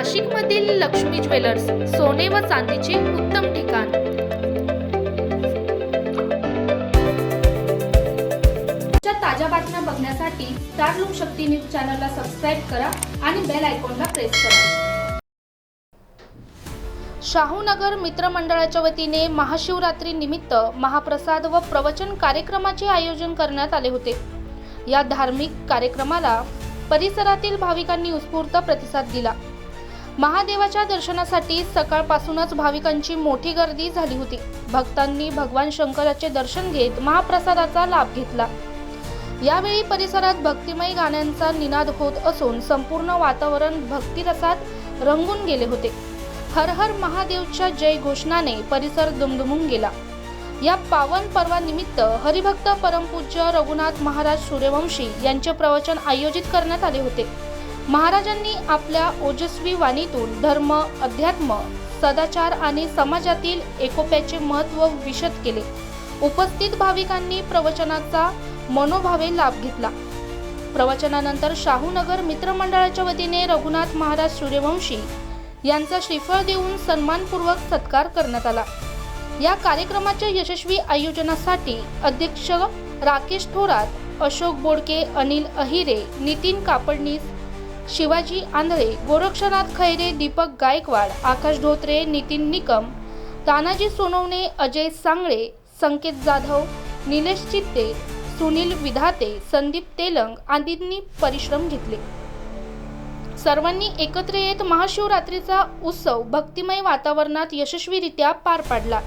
नाशिकमधील लक्ष्मी ज्वेलर्स सोने व चांदीचे उत्तम ठिकाण. ताज्या बातम्या बघण्यासाठी स्टार लोक शक्ती न्यूज चॅनलला सबस्क्राईब करा आणि बेल आयकॉनला प्रेस करा. शाहूनगर मित्रमंडळाच्या वतीने महाशिवरात्री निमित्त महाप्रसाद व प्रवचन कार्यक्रमाचे आयोजन करण्यात आले होते. या धार्मिक कार्यक्रमाला परिसरातील भाविकांनी उत्स्फूर्त प्रतिसाद दिला. महादेवाच्या दर्शनासाठी सकाळपासूनच भाविकांची मोठी गर्दी झाली होती. भक्तांनी भगवान शंकराचे दर्शन घेत महाप्रसादाचा लाभ घेतला. यावेळी परिसरात भक्तिमय गाण्यांचा निनाद होत असून संपूर्ण वातावरण भक्तिरसात रंगून गेले होते. हर हर महादेवच्या जय घोषणाने परिसर दुमदुमून गेला. या पावन पर्वानिमित्त हरिभक्त परमपूज्य रघुनाथ महाराज सूर्यवंशी यांचे प्रवचन आयोजित करण्यात आले होते. महाराजांनी आपल्या ओजस्वी वाणीतून धर्म अध्यात्म सदाचार आणि समाजातील एकोप्याचे महत्त्व विशद केले. उपस्थित भाविकांनी प्रवचनाचा मनोभावे लाभ घेतला. प्रवचनानंतर शाहूनगर मित्रमंडळाच्या वतीने रघुनाथ महाराज सूर्यवंशी यांचा श्रीफळ देऊन सन्मानपूर्वक सत्कार करण्यात आला. या कार्यक्रमाच्या यशस्वी आयोजनासाठी अध्यक्ष राकेश थोरात अशोक बोडके अनिल अहिरे नितीन कापडणीस शिवाजी आंधळे गोरक्षनाथ खैरे दीपक गायकवाड आकाश धोत्रे नितीन निकम तानाजी सोनवणे अजय सांगळे संकेत जाधव निलेश चित्ते सुनील विधाते संदीप तेलंग आदींनी परिश्रम घेतले. सर्वांनी एकत्र येत महाशिवरात्रीचा उत्सव भक्तिमय वातावरणात यशस्वीरित्या पार पाडला.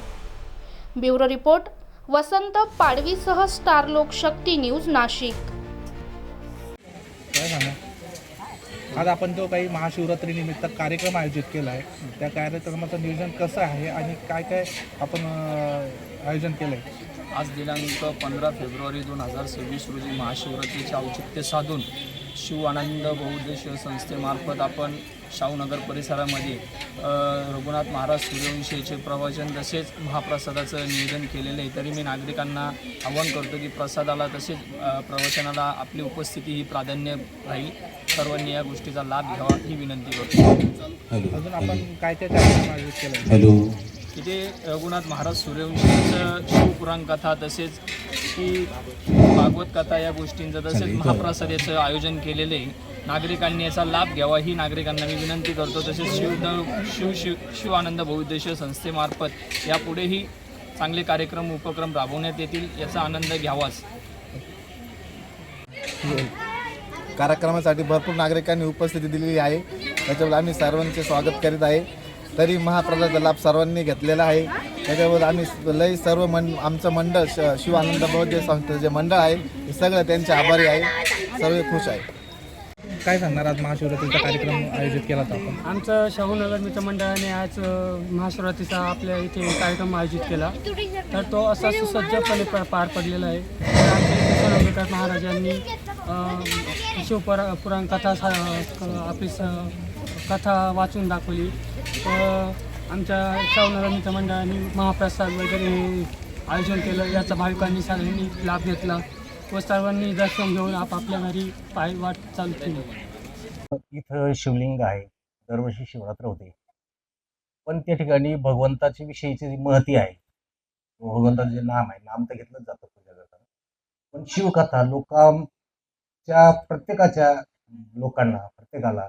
ब्युरो रिपोर्ट वसंत पाडवीसह स्टार लोकशक्ती न्यूज नाशिक. काय आज आपण जो काही महाशिवरात्री निमित्त कार्यक्रम आयोजित केला आहे त्या कार्यक्रमाचं नियोजन कसं आहे आणि काय काय आपण आयोजन केलं आहे आज दिनांक पंधरा फेब्रुवारी दोन हजार सव्वीस रोजी महाशिवरात्रीचे औचित्य साधून शिव आनंद बहुउद्देशीय संस्थेमार्फत आपण शाहूनगर परिसरामध्ये रघुनाथ महाराज सूर्यवंशीचे प्रवचन तसेच महाप्रसादाचं नियोजन केलेलं आहे. तरी मी नागरिकांना आवाहन करतो की प्रसादाला तसेच प्रवचनाला आपली उपस्थिती ही प्राधान्य राहील. सर्वांनी या गोष्टीचा लाभ घ्यावा ही विनंती करतो. अजून आपण काय काय कार्यक्रम आयोजित केलं? आहे हॅलो. इथे रघुनाथ महाराज सूर्यवंशीचं शिवपुराण कथा तसेच की भागवत कथा या गोष्टींचं तसेच महाप्रसादाचं आयोजन केलेलं आहे नागरिकांनी याचा लाभ घ्यावा ही नागरिकांना मी विनंती करतो. तसेच शिव शिव शिव शिवानंद बहुउद्देशीय संस्थेमार्फत यापुढेही चांगले कार्यक्रम उपक्रम राबवण्यात येतील याचा आनंद घ्यावाच. कार्यक्रमासाठी भरपूर नागरिकांनी उपस्थिती दिलेली आहे. त्याच्याबद्दल आम्ही सर्वांचे स्वागत करीत आहे. तरी महाप्रसादाचा लाभ सर्वांनी घेतलेला आहे. त्याच्याबद्दल आम्ही लई सर्व मन आमचं मंडळ श शिव आनंद बौद्ध संस्थेचं जे मंडळ आहे हे सगळं त्यांचे आभारी आहे. सर्व खुश आहे. काय सांगणार आज महाशिवरात्रीचा कार्यक्रम आयोजित केला होता आपण? आमचं शाहूनगर मित्र मंडळाने आज अ, महाशिवरात्रीचा आपल्या इथे कार्यक्रम आयोजित केला. तर तो असा सुसज्जपणे प- पार पडलेला आहे. तर महाराजांनी अ, शिवपुरा पुराण कथा सा क- आपली स कथा वाचून दाखवली. आमच्या शावनरमीच्या मंडळाने महाप्रसाद वगैरे आयोजन केलं. याचा भाविकांनी सगळ्यांनी लाभ घेतला. व सर्वांनी दर्शन घेऊन आपापल्या घरी पाय वाट चालू केली. इथं शिवलिंग आहे. दरवर्षी शिवरात्र होते. पण त्या ठिकाणी भगवंताच्या विषयीची जी महती आहे भगवंताचं जे नाम आहे नाम तर घेतलंच जातं पूजा करताना. पण शिवकथा लोकांच्या प्रत्येकाच्या लोकांना प्रत्येकाला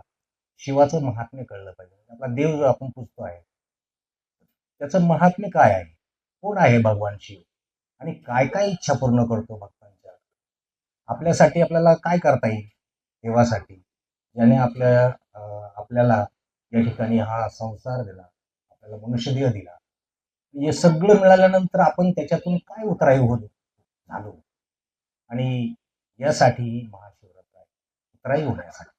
शिवाचं महात्म्य कळलं पाहिजे. आपला देव जो आपण पुजतो आहे त्याचं महात्म्य काय आहे? कोण आहे भगवान शिव? आणि काय काय इच्छा पूर्ण करतो भक्तांच्या? आपल्यासाठी आपल्याला काय करता येईल? देवासाठी. ज्याने आपल्या आपल्याला या ठिकाणी हा संसार दिला आपल्याला मनुष्यदेह दिला. हे सगळं मिळाल्यानंतर आपण त्याच्यातून काय उतराई होत झालो? आणि यासाठी महाशिवरात्र उतराई होण्यासाठी.